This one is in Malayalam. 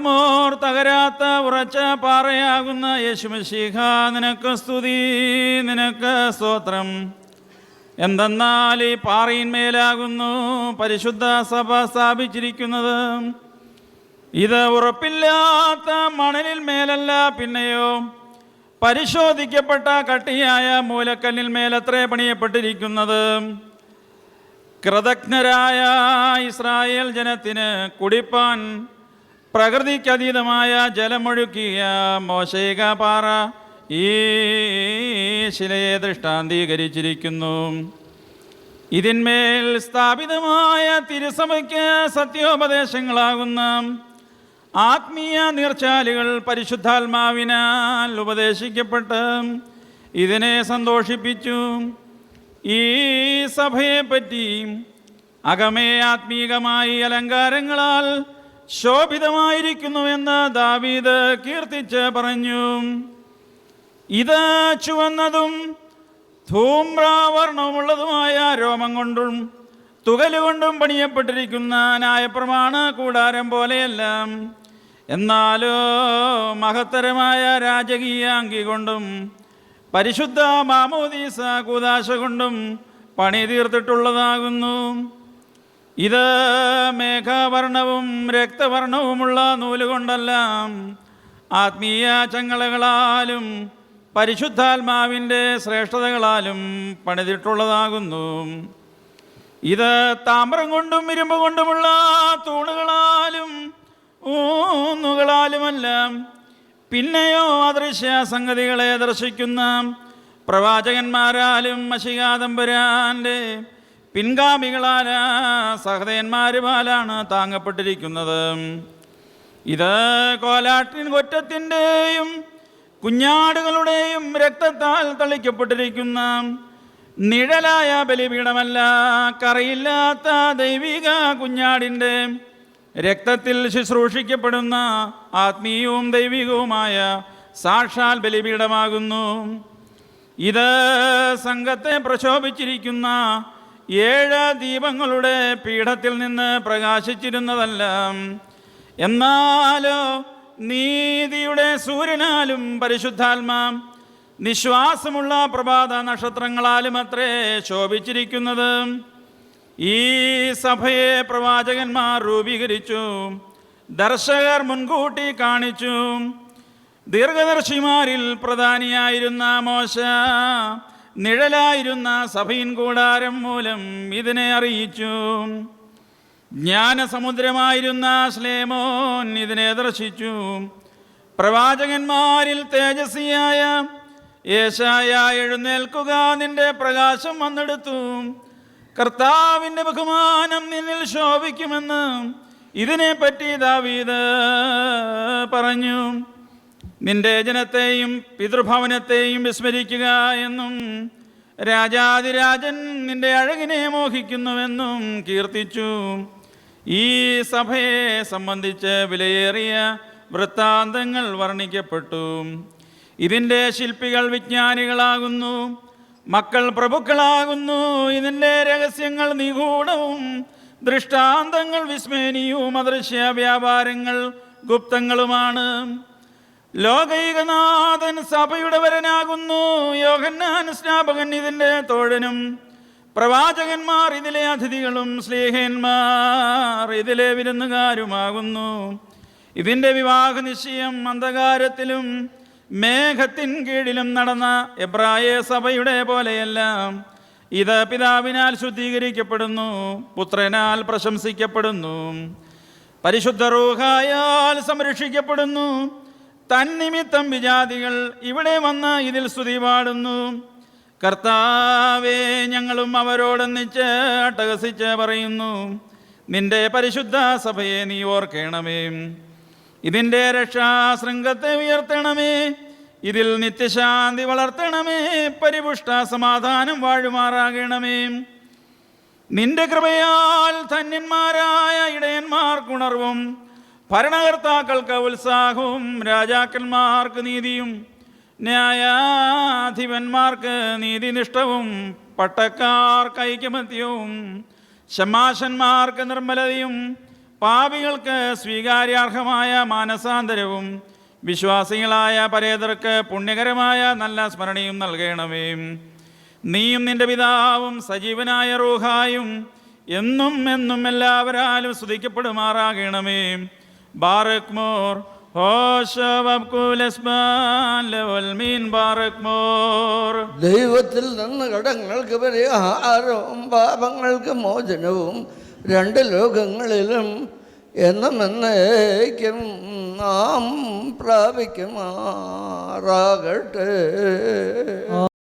മോർ തകരാത്ത ഉറച്ച പാറയാകുന്ന യേശുമശീഖ നിനക്ക് സ്തുതി നിനക്ക് സ്തോത്രം. എന്തെന്നാൽ ഈ പാറയിന്മേലാകുന്നു പരിശുദ്ധ സഭ സ്ഥാപിച്ചിരിക്കുന്നത്. ഇത് ഉറപ്പില്ലാത്ത മണലിൽ മേലല്ല പിന്നെയോ പരിശോധിക്കപ്പെട്ട കട്ടിയായ മൂലക്കല്ലിൽ മേലത്രേ പണിയപ്പെട്ടിരിക്കുന്നത്. കൃതജ്ഞരായ ഇസ്രായേൽ ജനത്തിന് കുടിപ്പാൻ പ്രകൃതിക്കതീതമായ ജലമൊഴുക്കിയ മോശൈക പാറ ഈ ശിലയെ ദൃഷ്ടാന്തീകരിച്ചിരിക്കുന്നു. ഇതിന്മേൽ സ്ഥാപിതമായ തിരുസഭയ്ക്ക് സത്യോപദേശങ്ങളാകുന്ന ആത്മീയ നീർച്ചാലുകൾ പരിശുദ്ധാത്മാവിനാൽ ഉപദേശിക്കപ്പെട്ട് ഇതിനെ സന്തോഷിപ്പിച്ചു. ഈ സഭയെപ്പറ്റി അകമേ ആത്മീകമായി അലങ്കാരങ്ങളാൽ ശോഭിതമായിരിക്കുന്നുവെന്ന് ദാവീദ് കീർത്തിച്ച് പറഞ്ഞു. ഇത് ചുവന്നതും ധൂമ്രാവർണമുള്ളതുമായ രോമം കൊണ്ടും തുകലുകൊണ്ടും പണിയപ്പെട്ടിരിക്കുന്ന ന്യായപ്രമാണ കൂടാരം പോലെയല്ല. എന്നാലോ മഹത്തരമായ രാജകീയ അങ്കി കൊണ്ടും പരിശുദ്ധ മാമോദീസ കൂതാശ കൊണ്ടും പണി തീർത്തിട്ടുള്ളതാകുന്നു. ഇത് മേഘവർണവും രക്തവർണവുമുള്ള നൂലുകൊണ്ടല്ല ആത്മീയ ചങ്ങലകളാലും പരിശുദ്ധാത്മാവിന്റെ ശ്രേഷ്ഠതകളാലും പണിതിട്ടുള്ളതാകുന്നു. ഇത് താമ്രം കൊണ്ടും ഇരുമ്പ് കൊണ്ടുമുള്ള തൂണുകളാലും ഊന്നുകളാലുമല്ല പിന്നെയോ അദൃശ്യ സംഗതികളെ ദർശിക്കുന്ന പ്രവാചകന്മാരാലും മഷികാദംബരാന്റെ പിൻഗാമികളാല സഹതയന്മാരുമാലാണ് താങ്ങപ്പെട്ടിരിക്കുന്നത്. ഇത് കോലാട്ടിൻ കൊറ്റത്തിന്റെയും കുഞ്ഞാടുകളുടെയും രക്തത്താൽ തളിക്കപ്പെട്ടിരിക്കുന്ന നിഴലായ ബലിപീഠമല്ല കറിയില്ലാത്ത ദൈവിക കുഞ്ഞാടിന്റെ രക്തത്തിൽ ശുശ്രൂഷിക്കപ്പെടുന്ന ആത്മീയവും ദൈവികവുമായ സാക്ഷാൽ ബലിപീഠമാകുന്നു. ഇത് സംഘത്തെ പ്രശോഭിച്ചിരിക്കുന്ന ഏഴ് ദീപങ്ങളുടെ പീഠത്തിൽ നിന്ന് പ്രകാശിച്ചിരുന്നതല്ല. എന്നാലോ നീതിയുടെ സൂര്യനാലും പരിശുദ്ധാത്മാ നിശ്വാസമുള്ള പ്രഭാത നക്ഷത്രങ്ങളാലും അത്രേ ശോഭിച്ചിരിക്കുന്നത്. ഈ സഭയെ പ്രവാചകന്മാർ രൂപീകരിച്ചു ദർശകർ മുൻകൂട്ടി കാണിച്ചു. ദീർഘദർശിമാരിൽ പ്രധാനിയായിരുന്ന മോശ നിഴലായിരുന്ന സഭയിൻ കൂടാരം മൂലം ഇതിനെ അറിയിച്ചു. ജ്ഞാനസമുദ്രമായിരുന്ന ശ്ലേമോൻ ഇതിനെ ദർശിച്ചു. പ്രവാചകന്മാരിൽ തേജസ്വിയായ യേശായ എഴുന്നേൽക്കുക നിന്റെ പ്രകാശം വന്നെടുത്തു. കർത്താവിന്റെ ബഹുമാനം നിന്നിൽ ശോഭിക്കുമെന്ന് ഇതിനെപ്പറ്റി ദാവീദ് പറഞ്ഞു. നിന്റെ ജനത്തെയും പിതൃഭവനത്തെയും വിസ്മരിക്കുക എന്നും രാജാതിരാജൻ നിന്റെ അഴകിനെ മോഹിക്കുന്നുവെന്നും കീർത്തിച്ചു. ഈ സഭയെ സംബന്ധിച്ച് വിലയേറിയ വൃത്താന്തങ്ങൾ വർണിക്കപ്പെട്ടു. ഇതിന്റെ ശില്പികൾ വിജ്ഞാനികളാകുന്നു. മക്കൾ പ്രഭുക്കളാകുന്നു. ഇതിന്റെ രഹസ്യങ്ങൾ നിഗൂഢവും ദൃഷ്ടാന്തങ്ങൾ വിസ്മേനിയും അദൃശ്യ വ്യാപാരങ്ങൾ ഗുപ്തങ്ങളുമാണ്. ലോകൈകനാഥൻ സഭയുടെ വരനാകുന്നു യോഹന്നാൻ സ്നാപകൻ ഇതിന്റെ തോഴനും. പ്രവാചകന്മാർ ഇതിലെ അതിഥികളും സ്നേഹന്മാർ ഇതിലെ വിരുന്നുകാരുമാകുന്നു. ഇതിന്റെ വിവാഹ നിശ്ചയം അന്ധകാരത്തിലും മേഘത്തിൻ കീഴിലും നടന്ന എബ്രായ സഭയുടെ പോലെയല്ല ഇത് പിതാവിനാൽ ശുദ്ധീകരിക്കപ്പെടുന്നു പുത്രനാൽ പ്രശംസിക്കപ്പെടുന്നു പരിശുദ്ധ റൂഹായാൽ സംരക്ഷിക്കപ്പെടുന്നു തന്നിമിത്തം വിജാതികൾ ഇവിടെ വന്ന് ഇതിൽ സ്തുതി പാടുന്നു. കർത്താവേ ഞങ്ങളും അവരോടൊന്നിച്ച് അട്ടഹസിച്ച് പറയുന്നു. നിന്റെ പരിശുദ്ധ സഭയെ നീ ഓർക്കണമേ. ഇതിന്റെ രക്ഷാശൃംഗത്തെ ഉയർത്തണമേ. ഇതിൽ നിത്യശാന്തി വളർത്തണമേ. പരിപുഷ്ട സമാധാനം വാഴുമാറാകണമേ. നിന്റെ കൃപയാൽ ധന്യന്മാരായ ഇടയന്മാർക്കുണർവും ഭരണകർത്താക്കൾക്ക് ഉത്സാഹവും രാജാക്കന്മാർക്ക് നീതിയും ന്യായാധിപന്മാർക്ക് നീതിനിഷ്ഠവും പട്ടക്കാർക്ക് ഐക്യമത്യവും ശമാശന്മാർക്ക് നിർമ്മലതയും പാപികൾക്ക് സ്വീകാര്യാർഹമായ മാനസാന്തരവും വിശ്വാസികളായ പരേതർക്ക് പുണ്യകരമായ നല്ല സ്മരണയും നൽകണമേ. നീയും നിന്റെ പിതാവും സജീവനായ റൂഹായും എന്നും എന്നും എല്ലാവരാലും സ്തുതിക്കപ്പെടുമാറാകണമേ. Barack more. ദൈവത്തിൽ നിന്ന് കടങ്ങൾക്ക് പരിഹാരവും പാപങ്ങൾക്ക് മോചനവും രണ്ട് ലോകങ്ങളിലും എന്നും എന്നേക്കും നാം പ്രാപിക്കുമാറാകട്ടെ.